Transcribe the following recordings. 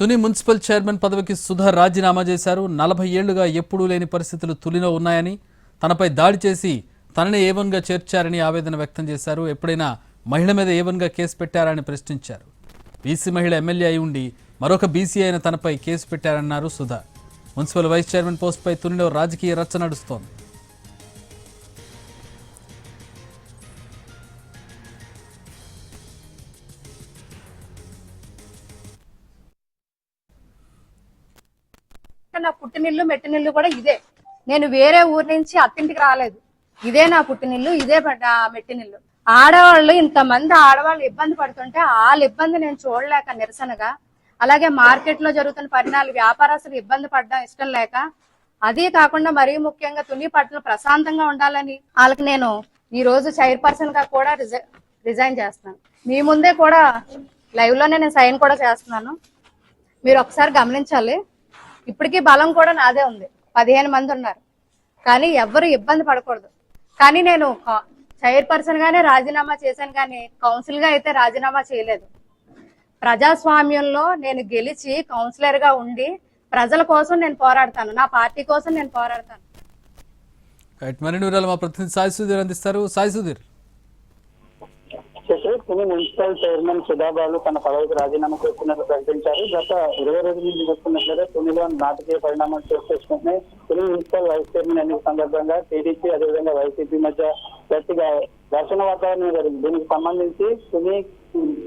Tuni municipal chairman పదవికి సుధా రాజీనామా చేశారు. నలభై ఏళ్ళుగా ఎప్పుడూ లేని పరిస్థితులు తులిలో ఉన్నాయని తనపై దాడి చేసి తనని ఏవన్గా చేర్చారని ఆవేదన వ్యక్తం చేశారు. ఎప్పుడైనా మహిళ మీద ఏవన్గా కేసు పెట్టారని ప్రశ్నించారు. బీసీ మహిళ ఎమ్మెల్యే అయి ఉండి మరొక బీసీ అయిన తనపై కేసు పెట్టారన్నారు సుధా. మున్సిపల్ వైస్ చైర్మన్ పోస్టుపై తునిలో రాజకీయ రచ్చ నడుస్తోంది. నా పుట్టినిల్లు మెట్టినిల్లు కూడా ఇదే. నేను వేరే ఊరు నుంచి అత్తింటికి రాలేదు. ఇదే నా పుట్టినిల్లు ఇదే మెట్టినిల్లు. ఆడవాళ్ళు ఇంతమంది ఆడవాళ్ళు ఇబ్బంది పడుతుంటే వాళ్ళ ఇబ్బంది నేను చూడలేక నిరసనగా అలాగే మార్కెట్లో జరుగుతున్న పరిణామాలు వ్యాపారస్తులు ఇబ్బంది పడడం ఇష్టం లేక అదే కాకుండా మరీ ముఖ్యంగా తుని పట్ల ప్రశాంతంగా ఉండాలని వాళ్ళకి నేను ఈ రోజు చైర్పర్సన్గా కూడా రిజైన్ చేస్తున్నాను. మీ ముందే కూడా లైవ్లోనే నేను సైన్ కూడా చేస్తున్నాను. మీరు ఒకసారి గమనించాలి. ఇప్పటికీ బలం కూడా నాదే ఉంది. పదిహేను మంది ఉన్నారు. కానీ ఎవ్వరు ఇబ్బంది పడకూడదు. కానీ నేను చైర్పర్సన్ గానే రాజీనామా చేశాను కానీ కౌన్సిల్గా అయితే రాజీనామా చేయలేదు. ప్రజాస్వామ్యంలో నేను గెలిచి కౌన్సిలర్గా ఉండి ప్రజల కోసం నేను పోరాడతాను. నా పార్టీ కోసం నేను పోరాడతాను. మరిన్ని వివరాలు మా ప్రతినిధి సాయి సుధీర్ అందిస్తారు. సాయి సుధీర్. శశి మున్సిపల్ చైర్మన్ సుధాబాలు తన పదవికి రాజీనామా చేస్తున్నట్లు ప్రకటించారు. గత ఇరవై రోజుల నుంచి చూస్తున్నట్లయితే తునిలో నాటకీయ పరిణామాలు చేసుకుంటున్నాయి తుని మున్సిపల్ వైస్ చైర్మన్ ఎన్నిక సందర్భంగా టీడీపీ అదేవిధంగా వైసీపీ మధ్య గట్టిగా ఘర్షణ వాతావరణం జరిగింది. దీనికి సంబంధించి తుని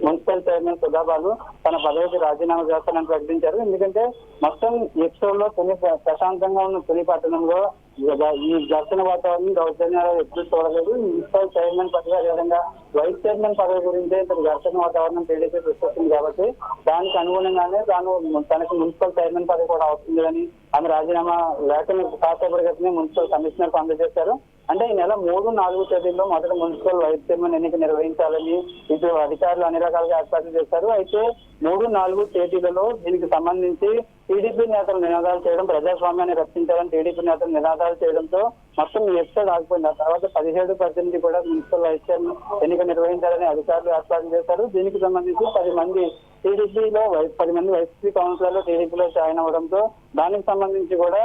మున్సిపల్ చైర్మన్ సుధాబాలు తన పదవికి రాజీనామా చేస్తానని ప్రకటించారు. ఎందుకంటే మొత్తం ఎపిసోడ్లో తుని ప్రశాంతంగా ఉన్న తుని పట్టణంలో ఈ ఘర్షణ వాతావరణం దౌర్జన్యాలు ఎప్పుడు చూడలేదు. మున్సిపల్ చైర్మన్ పదవి అదేవిధంగా వైస్ చైర్మన్ పదవి గురించే ఇంత ఘర్షణ వాతావరణం టీడీపీ సృష్టిస్తుంది కాబట్టి దానికి అనుగుణంగానే తాను తనకి మున్సిపల్ చైర్మన్ పదవి కూడా అవుతుంది అని ఆమె రాజీనామా లేఖను కాసేపటిగానే మున్సిపల్ కమిషనర్ అందజేశారు అంటే ఈ నెల మూడు నాలుగు తేదీల్లో మొదట మున్సిపల్ వైస్ చైర్మన్ ఎన్నిక నిర్వహించాలని ఇటు అధికారులు అన్ని రకాలుగా ఏర్పాట్లు చేశారు. అయితే మూడు నాలుగు తేదీలలో దీనికి సంబంధించి టీడీపీ నేతలు నినాదాలు చేయడం ప్రజాస్వామ్యాన్ని రక్షించాలని టీడీపీ నేతలు నినాదాలు చేయడంతో మొత్తం ఈ ఎపిసోడ్ ఆగిపోయింది. ఆ తర్వాత పదిహేడు పద్దెనిమిది కూడా మున్సిపల్ వైస్ చైర్మన్ ఎన్నిక నిర్వహించాలని అధికారులు ఏర్పాటు చేశారు. దీనికి సంబంధించి పది మంది టీడీపీలో పది మంది వైసీపీ కౌన్సిలర్లు టీడీపీలో జాయిన్ అవ్వడంతో దానికి సంబంధించి కూడా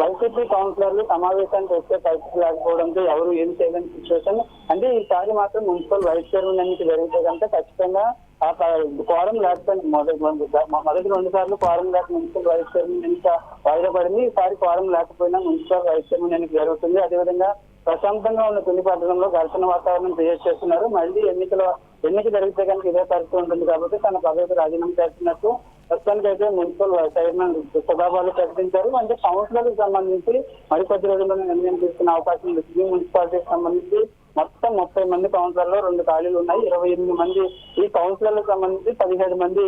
వైసీపీ కౌన్సిలర్లు సమావేశానికి వచ్చే పరిస్థితి లేకపోవడంతో ఎవరు ఏం చేయలేని సిచ్యువేషన్ అంటే ఈసారి మాత్రం మున్సిపల్ వైస్ చైర్మన్ ఎన్నిక జరిగితే కనుక ఖచ్చితంగా కోరం లేకపోయింది. మొదటి రెండు మొదటి రెండు సార్లు కోరం లేక మున్సిపల్ వైస్ చైర్మన్ ఎన్నిక వాయిదా పడింది ఈసారి కోరం లేకపోయినా మున్సిపల్ వైస్ చైర్మన్ ఎన్నిక జరుగుతుంది. అదేవిధంగా ప్రశాంతంగా ఉన్న తుని పట్టణంలో ఘర్షణ వాతావరణం క్రియేట్ చేస్తున్నారు. మళ్ళీ ఎన్నికల ఎన్నిక జరిగితే కనుక ఇదే పరిస్థితి ఉంటుంది కాబట్టి తన పదవికి రాజీనామా చేస్తున్నట్టు ప్రస్తుతానికి అయితే మున్సిపల్ చైర్మన్ సుధాబాలు ప్రకటించారు. అంటే కౌన్సిలర్కి సంబంధించి మరికొద్ది రోజుల్లో నిర్ణయం తీసుకునే అవకాశం ఉంది. మున్సిపాలిటీకి సంబంధించి మొత్తం ముప్పై మంది కౌన్సిలర్లు రెండు ఖాళీలు ఉన్నాయి. ఇరవై ఎనిమిది మంది ఈ కౌన్సిలర్లకు సంబంధించి పదిహేడు మంది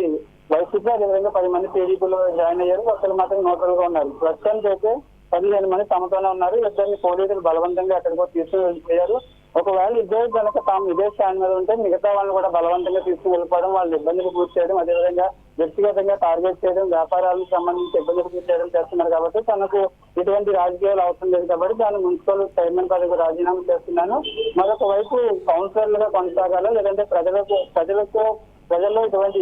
వైసీపీ అదేవిధంగా పది మంది టీడీపీలో జాయిన్ అయ్యారు. ఒకరు మాత్రం న్యూట్రల్గా ఉన్నారు. ప్రస్తుతానికి అయితే పదిహేను మంది తమతోనే ఉన్నారు. ఇద్దరిని పోలీసులు బలవంతంగా ఎక్కడికో తీసుకుని వెళ్ళిపోయారు ఒకవేళ ఇద్దరు కనుక తాము ఇదే స్టాండ్ మీద ఉంటే మిగతా వాళ్ళని కూడా బలవంతంగా తీసుకుని వెళ్ళిపోవడం వాళ్ళు ఇబ్బందులు పూర్తి చేయడం అదేవిధంగా వ్యక్తిగతంగా టార్గెట్ చేయడం వ్యాపారాలకు సంబంధించి ఇబ్బందులు చేయడం చేస్తున్నారు కాబట్టి తనకు ఇటువంటి రాజకీయాలు అవసరం లేదు కాబట్టి దాన్ని మున్సిపల్ చైర్మన్ పదవి రాజీనామా చేస్తున్నాను. మరొక వైపు కౌన్సిలర్లుగా కొనసాగాలి? లేదంటే ప్రజలకు ప్రజలకు ప్రజల్లో ఇటువంటి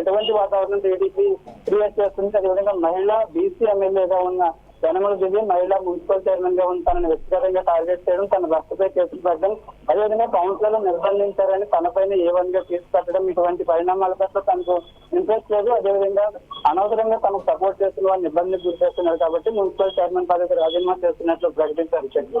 ఎటువంటి వాతావరణం టీడీపీ క్రియేట్ చేస్తుంది. అదేవిధంగా మహిళా బీసీ ఎమ్మెల్యేగా ఉన్న జనముల దిగి మహిళా మున్సిపల్ చైర్మన్గా ఉన్న తనని వ్యక్తిగతంగా టార్గెట్ చేయడం తన భర్తపై కేసులు పెట్టడం అదేవిధంగా కౌన్సిలర్లు నిర్బంధించారని తనపైన ఏ వన్గా కేసు పెట్టడం ఇటువంటి పరిణామాల పట్ల తనకు ఇంట్రెస్ట్ లేదు. అదేవిధంగా అనవసరంగా తనకు సపోర్ట్ చేస్తున్న వారిని ఇబ్బంది గురి చేస్తున్నారు కాబట్టి మున్సిపల్ చైర్మన్ పదవికి రాజీనామా చేస్తున్నట్లు ప్రకటించారు.